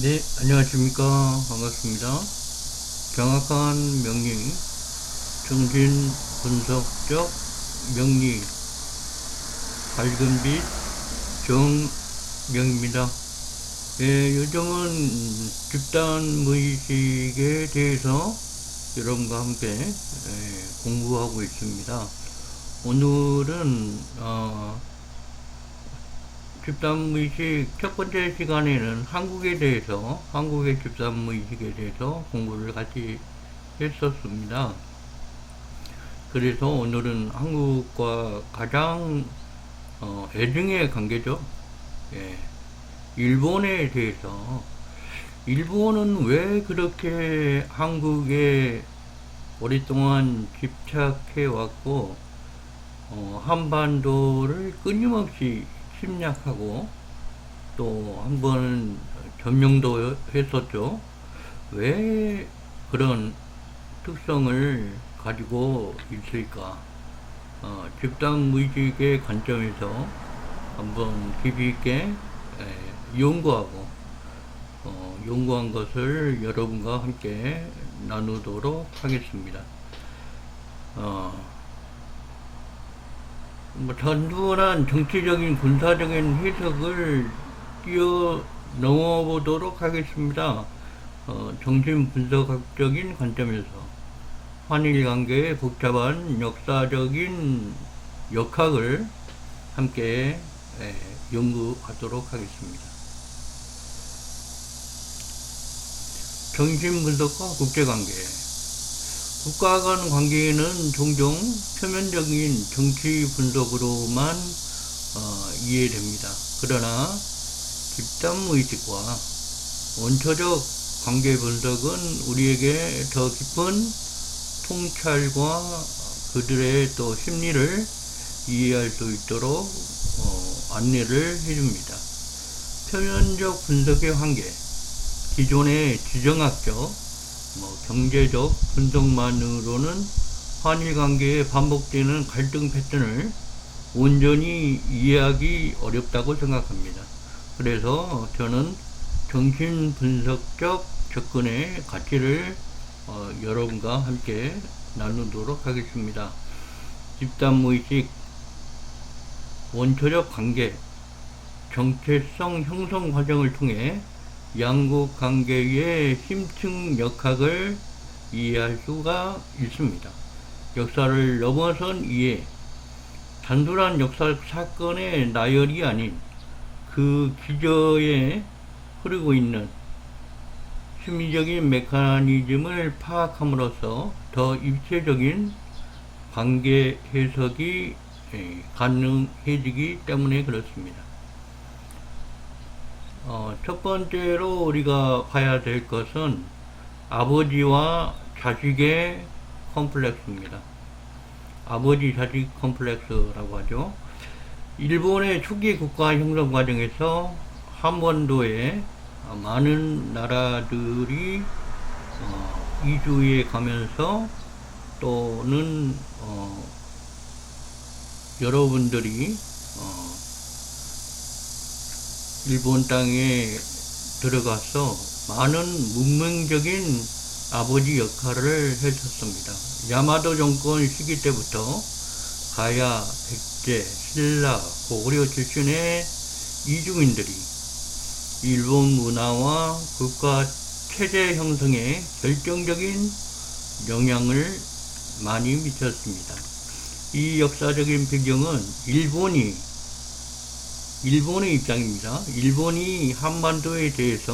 네, 안녕하십니까. 반갑습니다. 정확한 명리, 정신 분석적 명리, 밝은 빛, 정명입니다. 예, 요즘은 집단 무의식에 대해서 여러분과 함께 예, 공부하고 있습니다. 오늘은 어, 집단무의식 첫 번째 시간에는 한국에 대해서 한국의 집단무의식에 대해서 공부를 같이 했었습니다. 그래서 오늘은 한국과 가장 어, 애증의 관계죠. 예. 일본에 대해서 일본은 왜 그렇게 한국에 오랫동안 집착해 왔고 어, 한반도를 끊임없이 침략하고 또 한번 점령도 했었죠. 왜 그런 특성을 가지고 있을까? 어, 집단 무의식의 관점에서 한번 깊이 있게 에, 연구하고 어, 연구한 것을 여러분과 함께 나누도록 하겠습니다. 어, 뭐 단순한 정치적인 군사적인 해석을 뛰어 넘어 보도록 하겠습니다. 어, 정신 분석학적인 관점에서 한일 관계의 복잡한 역사적인 역학을 함께 에, 연구하도록 하겠습니다. 정신 분석과 국제관계 국가 간 관계는 종종 표면적인 정치 분석으로만 어, 이해됩니다. 그러나 집단 무의식과 원초적 관계 분석은 우리에게 더 깊은 통찰과 그들의 또 심리를 이해할 수 있도록 어, 안내를 해줍니다. 표면적 분석의 한계, 기존의 지정학적 뭐 경제적 분석만으로는 한일 관계에 반복되는 갈등 패턴을 온전히 이해하기 어렵다고 생각합니다. 그래서 저는 정신 분석적 접근의 가치를 어, 여러분과 함께 나누도록 하겠습니다. 집단 무의식, 원초적 관계, 정체성 형성 과정을 통해 양국 관계의 심층 역학을 이해할 수가 있습니다. 역사를 넘어선 이해, 단순한 역사 사건의 나열이 아닌 그 기저에 흐르고 있는 심리적인 메커니즘을 파악함으로써 더 입체적인 관계 해석이 예, 가능해지기 때문에 그렇습니다. 어, 첫 번째로 우리가 봐야 될 것은 아버지와 자식의 컴플렉스입니다. 아버지 자식 컴플렉스라고 하죠. 일본의 초기 국가 형성 과정에서 한반도에 많은 나라들이 어, 이주해 가면서 또는 어, 여러분들이 어, 일본 땅에 들어가서 많은 문명적인 아버지 역할을 해줬습니다. 야마도 정권 시기 때부터 가야, 백제, 신라, 고구려 출신의 이주민들이 일본 문화와 국가 체제 형성에 결정적인 영향을 많이 미쳤습니다. 이 역사적인 배경은 일본이 일본의 입장입니다. 일본이 한반도에 대해서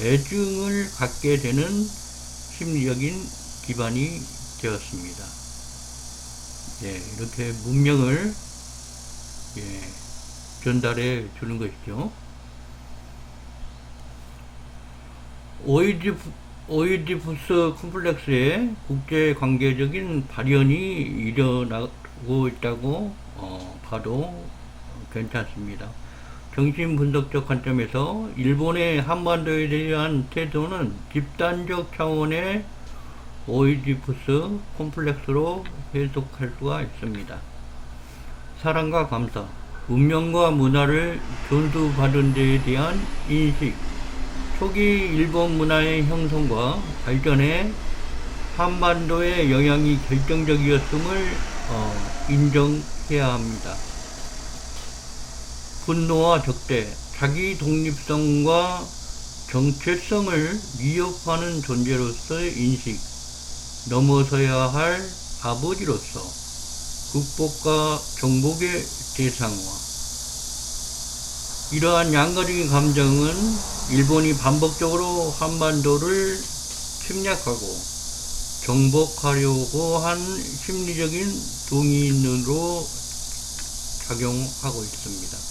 애증을 갖게 되는 심리적인 기반이 되었습니다. 예, 이렇게 문명을 예, 전달해 주는 것이죠. 오이디푸, 오이디푸스 콤플렉스의 국제 관계적인 발현이 일어나고 있다고 어, 봐도 괜찮습니다. 정신분석적 관점에서 일본의 한반도에 대한 태도는 집단적 차원의 오이디푸스 콤플렉스로 해석할 수가 있습니다. 사랑과 감사, 운명과 문화를 존수받은 데에 대한 인식, 초기 일본 문화의 형성과 발전에 한반도의 영향이 결정적이었음을 어, 인정해야 합니다. 분노와 적대, 자기 독립성과 정체성을 위협하는 존재로서의 인식, 넘어서야 할 아버지로서 극복과 정복의 대상화. 이러한 양가적인 감정은 일본이 반복적으로 한반도를 침략하고 정복하려고 한 심리적인 동인으로 작용하고 있습니다.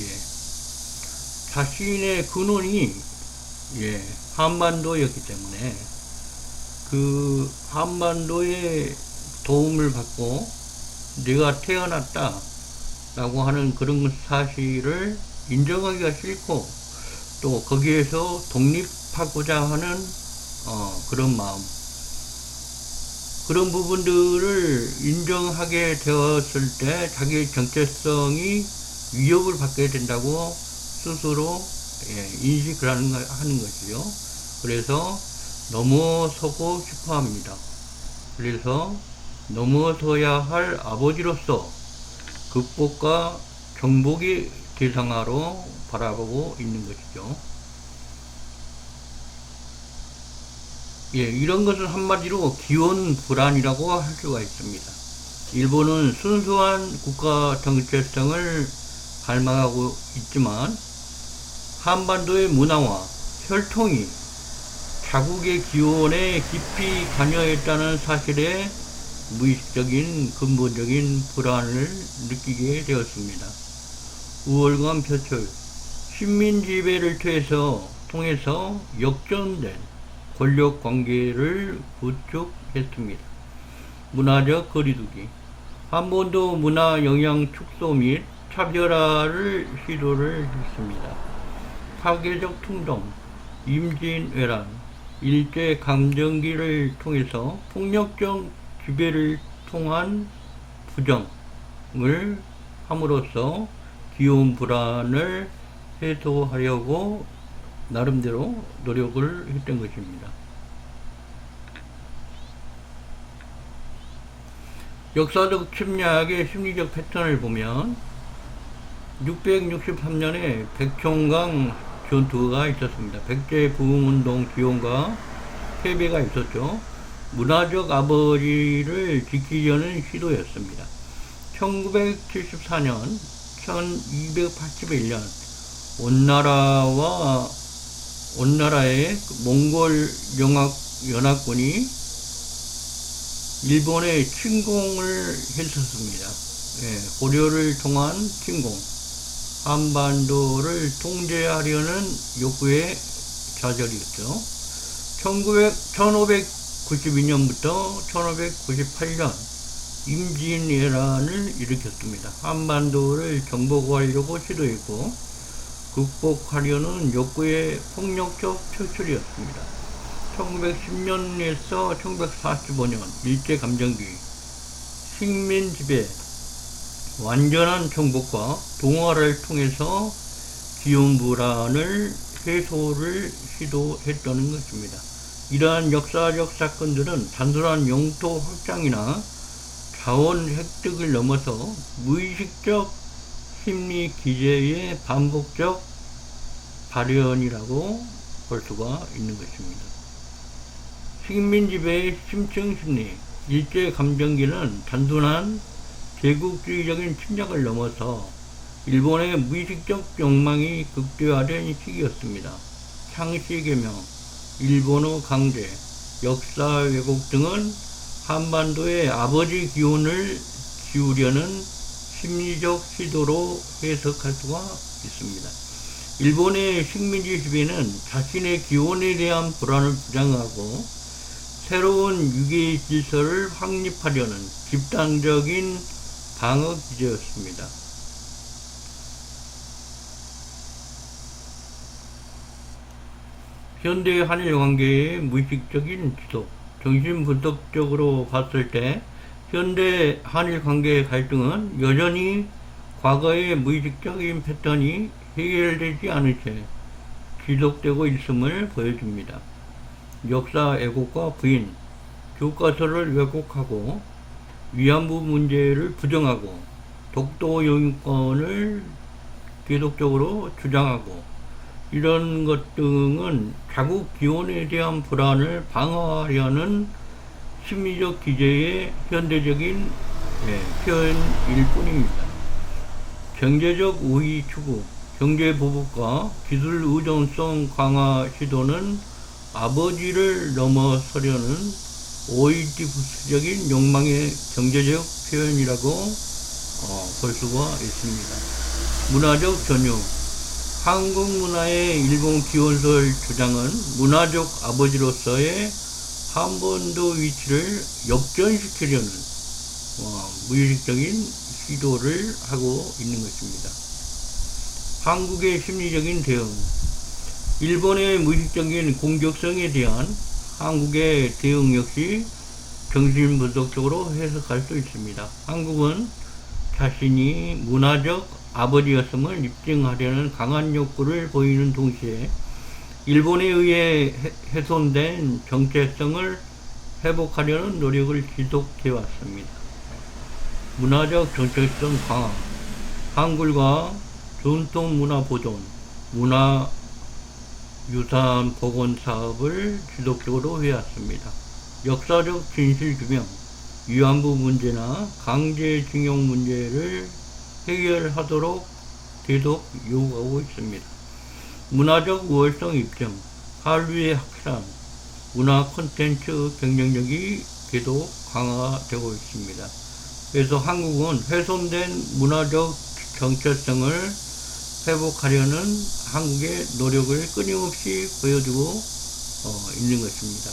예. 자신의 근원이 예, 한반도였기 때문에 그 한반도의 도움을 받고 내가 태어났다 라고 하는 그런 사실을 인정하기가 싫고 또 거기에서 독립하고자 하는 어, 그런 마음 그런 부분들을 인정하게 되었을 때 자기의 정체성이 위협을 받게 된다고 스스로 예, 인식을 하는, 거- 하는 것이죠. 그래서 넘어서고 싶어 합니다. 그래서 넘어서야 할 아버지로서 극복과 정복의 대상화로 바라보고 있는 것이죠. 예, 이런 것은 한마디로 기원 불안이라고 할 수가 있습니다. 일본은 순수한 국가 정체성을 갈망하고 있지만 한반도의 문화와 혈통이 자국의 기원에 깊이 관여했다는 사실에 무의식적인 근본적인 불안을 느끼게 되었습니다. 우월감 표출, 식민 지배를 통해서, 통해서 역전된 권력 관계를 구축했습니다. 문화적 거리두기, 한반도 문화 영향 축소 및 차별화를 시도를 했습니다. 파괴적 충동, 임진왜란, 일제 강점기를 통해서 폭력적 지배를 통한 부정을 함으로써 기온 불안을 해소하려고 나름대로 노력을 했던 것입니다. 역사적 침략의 심리적 패턴을 보면 663년에 백총강 전투가 있었습니다. 백제 부흥운동 기원과 패배가 있었죠. 문화적 아버지를 지키려는 시도였습니다. 1974년, 1281년 온나라와 온나라의 그 몽골 영학 연합군이 일본에 침공을 했었습니다. 예, 고려를 통한 침공. 한반도를 통제하려는 욕구의 좌절이었죠. 1900, 1592년부터 1598년 임진왜란을 일으켰습니다. 한반도를 정복하려고 시도했고 극복하려는 욕구의 폭력적 표출이었습니다. 1910년에서 1945년 일제감정기 식민 지배 완전한 정복과 동화를 통해서 기온 불안을 해소를 시도했다는 것입니다. 이러한 역사적 사건들은 단순한 영토 확장이나 자원 획득을 넘어서 무의식적 심리 기제의 반복적 발현이라고 볼 수가 있는 것입니다. 식민 지배의 심층 심리, 일제 감정기는 단순한 제국주의적인 침략을 넘어서 일본의 무의식적 욕망이 극대화된 시기였습니다. 창씨 개명, 일본어 강제, 역사 왜곡 등은 한반도의 아버지 기운을 지우려는 심리적 시도로 해석할 수가 있습니다. 일본의 식민지 지배는 자신의 기원에 대한 불안을 부정하고 새로운 유계 질서를 확립하려는 집단적인 방어 기제였습니다. 현대 한일 관계의 무의식적인 지속, 정신분석적으로 봤을 때 현대 한일 관계의 갈등은 여전히 과거의 무의식적인 패턴이 해결되지 않은 채 지속되고 있음을 보여줍니다. 역사 왜곡과 부인, 교과서를 왜곡하고 위안부 문제를 부정하고 독도 영유권을 계속적으로 주장하고 이런 것 등은 자국 기원에 대한 불안을 방어하려는 심리적 기제의 현대적인 예, 표현일 뿐입니다. 경제적 우위 추구, 경제 보복과 기술 의존성 강화 시도는 아버지를 넘어서려는 오이디푸스적인 욕망의 경제적 표현이라고 어, 볼 수가 있습니다. 문화적 전용 한국 문화의 일본 기원설 주장은 문화적 아버지로서의 한반도 위치를 역전시키려는 어, 무의식적인 시도를 하고 있는 것입니다. 한국의 심리적인 대응 일본의 무의식적인 공격성에 대한 한국의 대응 역시 정신분석적으로 해석할 수 있습니다. 한국은 자신이 문화적 아버지였음을 입증하려는 강한 욕구를 보이는 동시에 일본에 의해 해- 훼손된 정체성을 회복하려는 노력을 지속해 왔습니다. 문화적 정체성 강화, 한글과 전통 문화 보존, 문화 유산 복원 사업을 지속적으로 해왔습니다. 역사적 진실 규명, 위안부 문제나 강제징용 문제를 해결하도록 계속 요구하고 있습니다. 문화적 우월성 입증, 한류의 확산, 문화 콘텐츠 경쟁력이 계속 강화되고 있습니다. 그래서 한국은 훼손된 문화적 정체성을 회복하려는 한국의 노력을 끊임없이 보여주고 어, 있는 것입니다.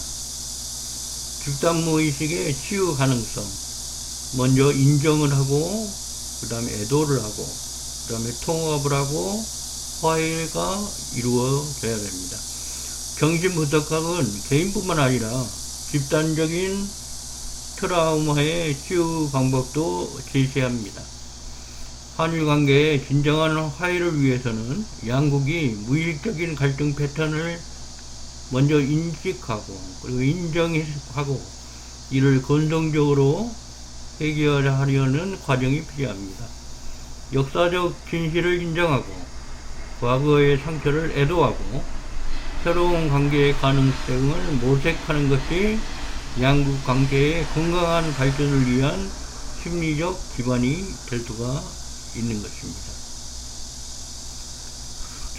집단무의식의 치유 가능성, 먼저 인정을 하고, 그 다음에 애도를 하고, 그 다음에 통합을 하고, 화해가 이루어져야 됩니다. 정신분석학은 개인뿐만 아니라 집단적인 트라우마의 치유 방법도 제시합니다. 한일 관계의 진정한 화해를 위해서는 양국이 무의식적인 갈등 패턴을 먼저 인식하고 그리고 인정하고 이를 건성적으로 해결하려는 과정이 필요합니다. 역사적 진실을 인정하고 과거의 상처를 애도하고 새로운 관계의 가능성을 모색하는 것이 양국 관계의 건강한 발전을 위한 심리적 기반이 될 수가 있는 것입니다.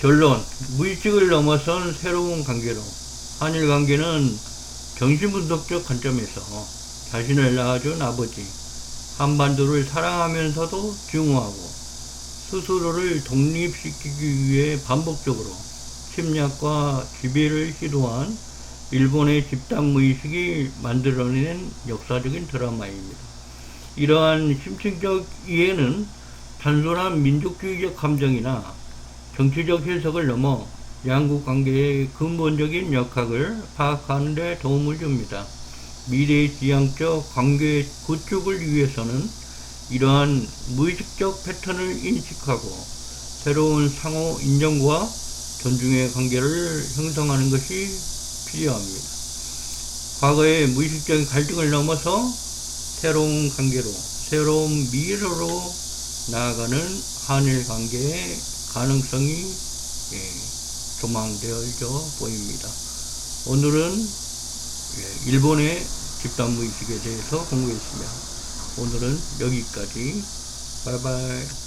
결론, 무의식을 넘어선 새로운 관계로 한일 관계는 정신분석적 관점에서 자신을 낳아준 아버지, 한반도를 사랑하면서도 증오하고 스스로를 독립시키기 위해 반복적으로 침략과 지배를 시도한 일본의 집단 무의식이 만들어낸 역사적인 드라마입니다. 이러한 심층적 이해는 단순한 민족주의적 감정이나 정치적 해석을 넘어 양국 관계의 근본적인 역학을 파악하는 데 도움을 줍니다. 미래 지향적 관계 구축을 위해서는 이러한 무의식적 패턴을 인식하고 새로운 상호 인정과 존중의 관계를 형성하는 것이 필요합니다. 과거의 무의식적인 갈등을 넘어서 새로운 관계로, 새로운 미래로 나아가는 한일 관계의 가능성이 예, 조망되어져 보입니다. 오늘은 예, 일본의 집단 무의식에 대해서 공부했습니다. 오늘은 여기까지. 바이바이.